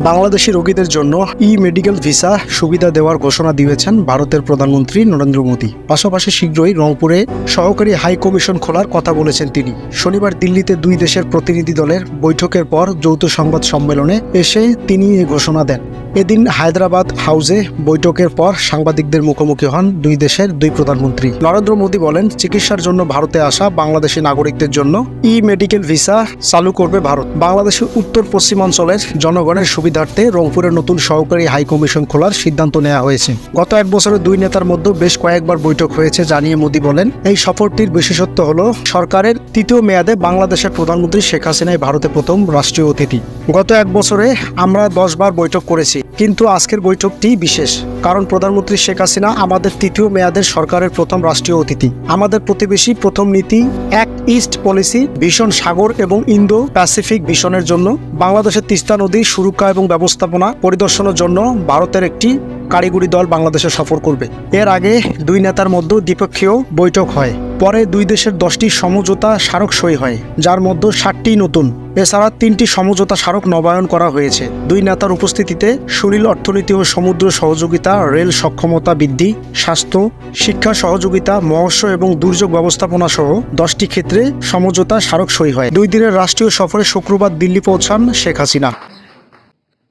বাংলাদেশি রোগীদের জন্য ই medical visa সুবিধা দেওয়ার ঘোষণা দিয়েছেন ভারতের প্রধানমন্ত্রী নরেন্দ্র মোদী। পাশাপাশি শীঘ্রই রংপুরে সহকারী হাই কমিশন খোলার কথা বলেছেন তিনি। শনিবার দিল্লিতে দুই দেশের প্রতিনিধি দলের বৈঠকের পর যৌথ সংবাদ সম্মেলনে এসে তিনি এই ঘোষণা দেন। এদিন হায়দ্রাবাদ হাউসে বৈঠকের পর সাংবাদিকদের মুখোমুখি হন দুই দেশের দুই প্রধানমন্ত্রী। নরেন্দ্র মোদী বলেন, চিকিৎসার জন্য ভারতে আসা বাংলাদেশি নাগরিকদের জন্য ই মেডিকেল ভিসা চালু করবে ভারত। বাংলাদেশের উত্তর পশ্চিমাঞ্চলের জনগণের সুবিধার্থে রংপুরের নতুন সহকারী হাই কমিশন খোলার সিদ্ধান্ত নেওয়া হয়েছে। গত এক বছরে দুই নেতার মধ্যে বেশ কয়েকবার বৈঠক হয়েছে জানিয়ে মোদী বলেন, এই সফরটির বিশেষত্ব হল সরকারের তৃতীয় মেয়াদে বাংলাদেশের প্রধানমন্ত্রী শেখ হাসিনাই ভারতে প্রথম রাষ্ট্রীয় অতিথি। গত এক বছরে আমরা দশ বার বৈঠক করেছি। কিন্তু আজকের বৈঠকটি বিশেষ, কারণ প্রধানমন্ত্রী শেখ হাসিনা আমাদের তৃতীয় মেয়াদের সরকারের প্রথম রাষ্ট্রীয় অতিথি। আমাদের প্রতিবেশী প্রথম নীতি, এক ইস্ট পলিসি, ভীষণ সাগর এবং ইন্দো প্যাসিফিক ভিশনের জন্য, বাংলাদেশের তিস্তা নদীর সুরক্ষা এবং ব্যবস্থাপনা পরিদর্শনের জন্য ভারতের একটি কারিগরি দল বাংলাদেশে সফর করবে। এর আগে দুই নেতার মধ্যে দ্বিপক্ষীয় বৈঠক হয়। পরে দুই দেশের দশটি সমঝোতা স্মারক সই হয় যার মধ্যে ষাটটি নতুন এছাড়া তিনটি সমঝোতা স্মারক নবায়ন করা হয়েছে দুই নেতার উপস্থিতিতে সুনীল অর্থনীতি ও সমুদ্র সহযোগিতা রেল সক্ষমতা বৃদ্ধি স্বাস্থ্য শিক্ষা সহযোগিতা মৎস্য এবং দুর্যোগ ব্যবস্থাপনা সহ দশটি ক্ষেত্রে সমঝোতা স্মারক সই হয় দুই দিনের রাষ্ট্রীয় সফরে শুক্রবার দিল্লি পৌঁছান শেখ হাসিনা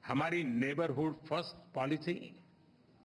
हमारी नेबरहुड फर्स्ट पॉलिसी